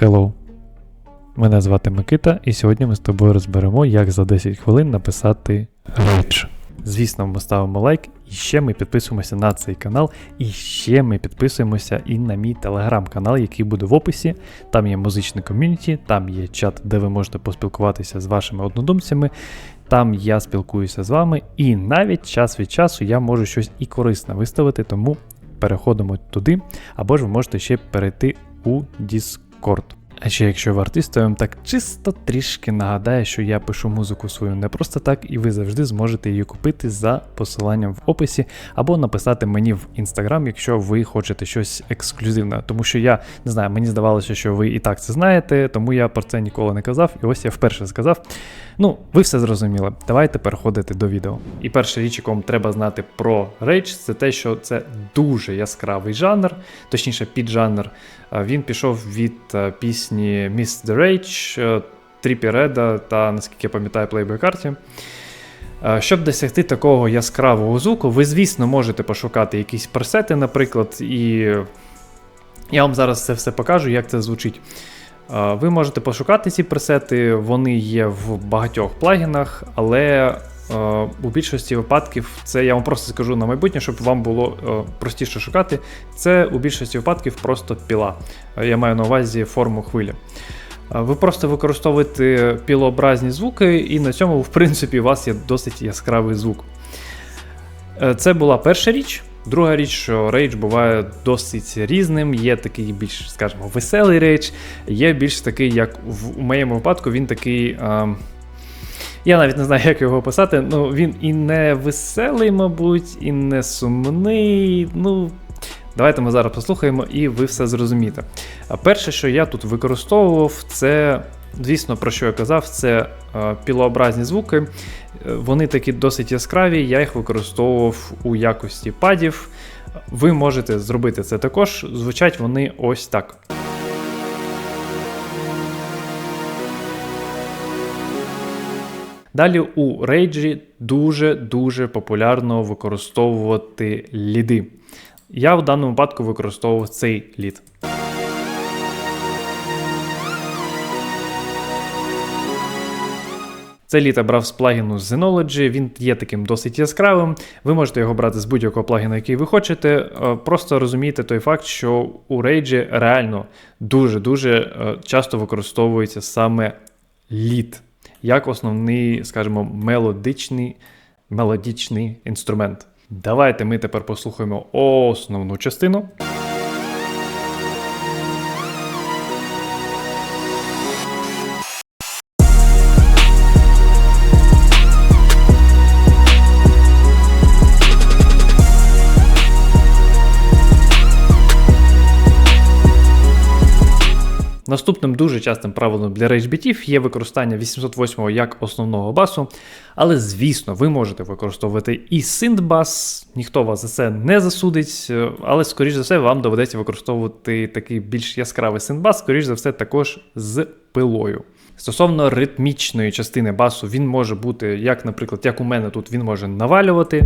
Hello. Мене звати Микита, і сьогодні ми з тобою розберемо, як за 10 хвилин написати рейдж. Звісно, ми ставимо лайк, і ще ми підписуємося на цей канал, і ще ми підписуємося і на мій телеграм-канал, який буде в описі. Там є музичне ком'юніті, там є чат, де ви можете поспілкуватися з вашими однодумцями. Там я спілкуюся з вами, і навіть час від часу я можу щось і корисне виставити, тому переходимо туди, або ж ви можете ще перейти у Discord. corto. А ще якщо ви артист, вам так чисто трішки нагадаю, що я пишу музику свою не просто так, і ви завжди зможете її купити за посиланням в описі, або написати мені в інстаграм, якщо ви хочете щось ексклюзивне. Тому що я не знаю, мені здавалося, що ви і так це знаєте, тому я про це ніколи не казав. І ось я вперше сказав. Ну, ви все зрозуміли. Давайте переходити до відео. І перша річ, яку вам треба знати про Rage, це те, що це дуже яскравий жанр, точніше, піджанр. А Він пішов від е, пісні Miss the Rage, е, Тріпі Реда та, наскільки я пам'ятаю, Playboy карті. Е, Щоб досягти такого яскравого звуку, ви, звісно, можете пошукати якісь пресети, наприклад, і я вам зараз це все покажу, як це звучить. Е, Ви можете пошукати ці пресети, вони є в багатьох плагінах, але у більшості випадків це я вам просто скажу на майбутнє, щоб вам було е, простіше шукати. Це у більшості випадків просто піла. Е, Я маю на увазі форму хвилі. Е, Ви просто використовуєте пілообразні звуки, і на цьому, в принципі, у вас є досить яскравий звук. Е, Це була перша річ. Друга річ, що рейдж буває досить різним. Є такий більш, скажімо, веселий рейдж, є більш такий, як в моєму випадку, він такий. А, я навіть не знаю, як його описати. Ну, він і не веселий, мабуть, і не сумний. Ну, давайте ми зараз послухаємо, і ви все зрозумієте. Перше, що я тут використовував, це, звісно, про що я казав, це е, пілообразні звуки. Е, Вони такі досить яскраві, я їх використовував у якості падів. Ви можете зробити це також. Звучать вони ось так. Далі у рейджі дуже-дуже популярно використовувати ліди. Я в даному випадку використовував цей лід. Цей лід я брав з плагіну Synology, він є таким досить яскравим. Ви можете його брати з будь-якого плагіну, який ви хочете. Е, Просто розумійте той факт, що у Rage реально дуже-дуже е, часто використовується саме лід як основний, скажімо, мелодичний, мелодичний інструмент. Давайте ми тепер послухаємо основну частину. Наступним дуже частим правилом для рейджбітів є використання 808 як основного басу. Але, звісно, ви можете використовувати і синтбас, ніхто вас за це не засудить, е, але, скоріш за все, вам доведеться використовувати такий більш яскравий синтбас, скоріш за все, також з пилою. Стосовно ритмічної частини басу, він може бути, як, наприклад, як у мене тут, він може навалювати.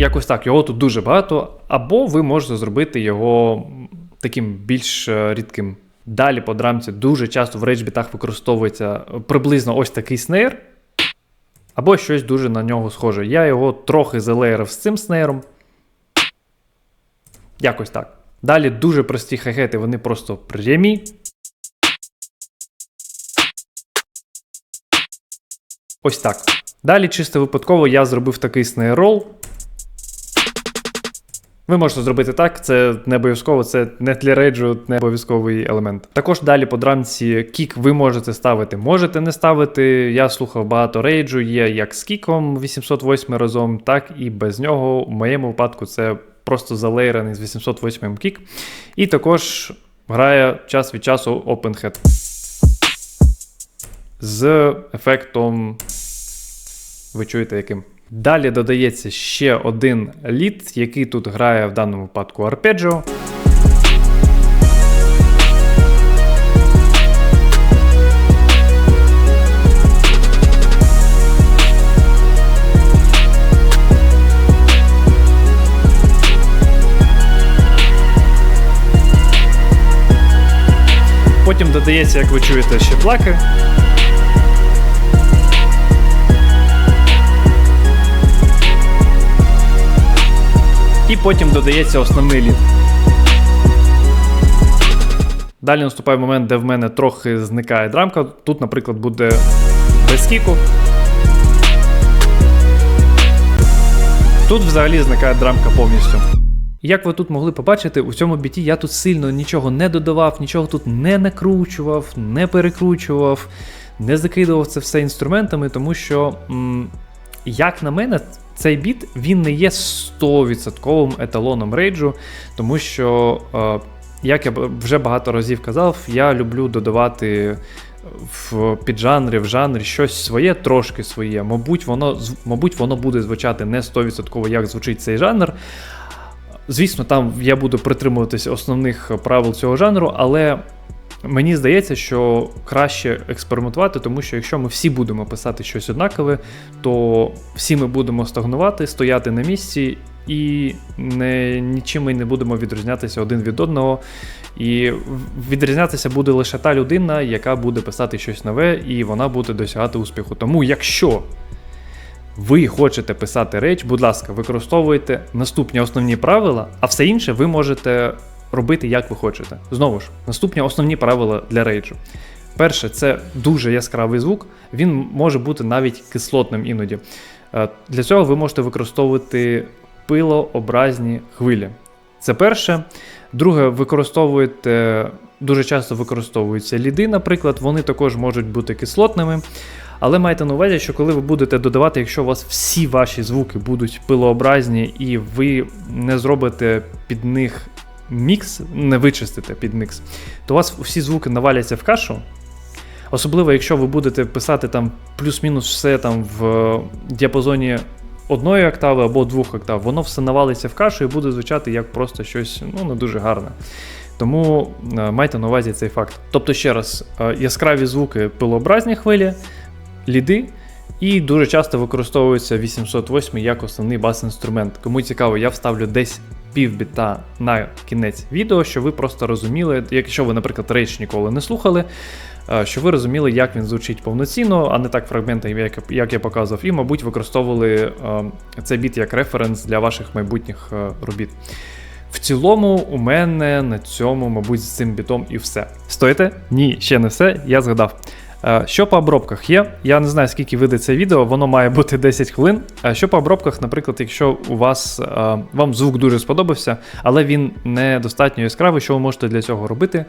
Якось так, його тут дуже багато, або ви можете зробити його таким більш е, рідким. Далі по драмці дуже часто в рейджбітах використовується приблизно ось такий снейр, або щось дуже на нього схоже. Я його трохи залеєрив з цим снейром. Якось так. Далі дуже прості хай-хети, вони просто прямі. Ось так. Далі, чисто випадково, я зробив такий снейрол. Ви можете зробити так, це не обов'язково, це не для рейджу, не обов'язковий елемент. Також далі по драмці кік ви можете ставити, можете не ставити. Я слухав багато рейджу, є як з кіком 808 разом, так і без нього. У моєму випадку це просто залейрений з 808 кік. І також грає час від часу OpenHead. З ефектом. Ви чуєте яким? Далі додається ще один лід, який тут грає в даному випадку арпеджіо. Потім додається, як ви чуєте, ще плаки. Потім додається основний лід. Далі наступає момент, де в мене трохи зникає драмка. Тут, наприклад, буде без кіку. Тут взагалі зникає драмка повністю. Як ви тут могли побачити, у цьому біті я тут сильно нічого не додавав, нічого тут не накручував, не перекручував, не закидував це все інструментами, тому що, м, як на мене, цей біт він не є 100% еталоном рейджу, тому що, е, як я вже багато разів казав, я люблю додавати в піджанрі, в жанрі щось своє, трошки своє. Мабуть, воно, мабуть, воно буде звучати не 100% як звучить цей жанр. Звісно, там я буду притримуватися основних правил цього жанру, але мені здається, що краще експериментувати, тому що якщо ми всі будемо писати щось однакове, то всі ми будемо стагнувати, стояти на місці і не, нічим ми не будемо відрізнятися один від одного. І відрізнятися буде лише та людина, яка буде писати щось нове, і вона буде досягати успіху. Тому, якщо ви хочете писати реч, будь ласка, використовуйте наступні основні правила, а все інше ви можете робити як ви хочете. Знову ж, наступні основні правила для рейджу. Перше, це дуже яскравий звук, він може бути навіть кислотним іноді. Е, Для цього ви можете використовувати пилообразні хвилі. Це перше. Друге, використовуєте, дуже часто використовуються ліди, наприклад, вони також можуть бути кислотними. Але майте на увазі, що коли ви будете додавати, якщо у вас всі ваші звуки будуть пилообразні, і ви не зробите під них мікс, не вичистите під мікс, то у вас всі звуки наваляться в кашу. Особливо, якщо ви будете писати там плюс-мінус все там в діапазоні одної октави або двох октав, воно все навалиться в кашу і буде звучати як просто щось ну, не дуже гарне. Тому е, майте на увазі цей факт. Тобто, ще раз, е, яскраві звуки пилообразні хвилі, ліди, і дуже часто використовується 808 як основний бас-інструмент. Кому цікаво, я вставлю десь півбіта на кінець відео, щоб ви просто розуміли, якщо ви, наприклад, рейч ніколи не слухали, е, щоб ви розуміли, як він звучить повноцінно, а не так фрагментами, як, як я показував, і, мабуть, використовували е, цей біт як референс для ваших майбутніх е, робіт. В цілому, у мене на цьому, мабуть, з цим бітом і все. Стоїте? Ні, ще не все, я згадав. Е, Що по обробках є? Я не знаю, скільки вийде це відео, воно має бути 10 хвилин. Е, Що по обробках, наприклад, якщо у вас е, вам звук дуже сподобався, але він недостатньо яскравий, що ви можете для цього робити?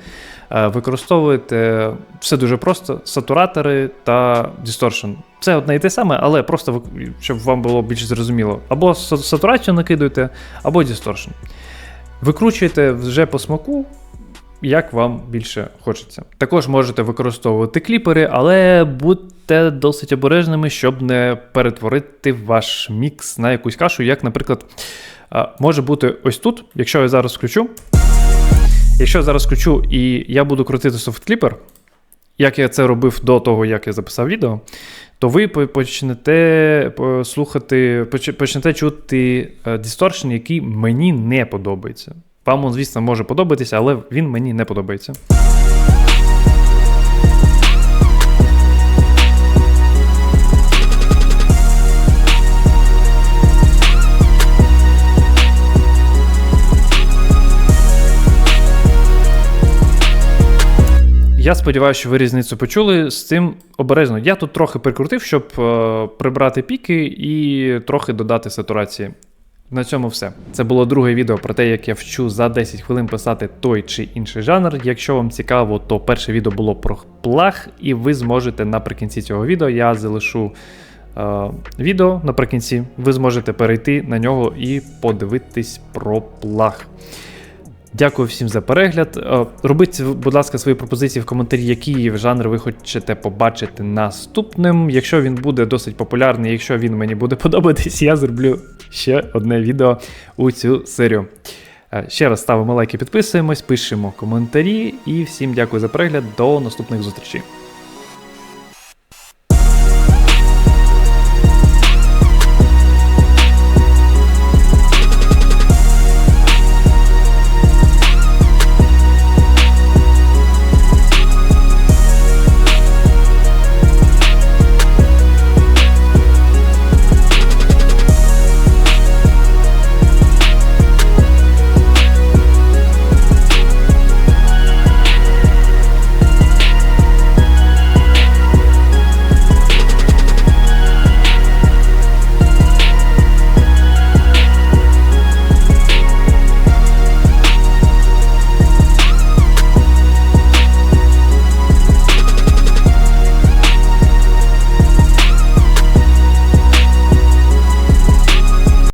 Використовуєте все дуже просто: сатуратори та дисторшн. Це одне і те саме, але просто щоб вам було більш зрозуміло. Або сатурацію накидуєте, або дисторшн. Викручуєте вже по смаку, як вам більше хочеться. Також можете використовувати кліпери, але будьте досить обережними, щоб не перетворити ваш мікс на якусь кашу, як, наприклад, може бути ось тут, якщо я зараз включу. Якщо я зараз включу і я буду крутити софткліпер, як я це робив до того, як я записав відео, то ви почнете по- слухати, почнете чути е, дисторшн, який мені не подобається. Вам, він, звісно, може подобатися, але він мені не подобається. Я сподіваюся, що ви різницю почули з цим обережно. Я тут трохи прикрутив, щоб е, прибрати піки і трохи додати сатурації. На цьому все. Це було друге відео про те, як я вчу за 10 хвилин писати той чи інший жанр. Якщо вам цікаво, то перше відео було про плаг, і ви зможете наприкінці цього відео я залишу е, відео наприкінці. Ви зможете перейти на нього і подивитись про плаг. Дякую всім за перегляд. Е, Робіть, будь ласка, свої пропозиції в коментарі, який жанр ви хочете побачити наступним. Якщо він буде досить популярний, якщо він мені буде подобатись, я зроблю ще одне відео у цю серію. Е, Ще раз ставимо лайки, підписуємось, пишемо коментарі і всім дякую за перегляд. До наступних зустрічей.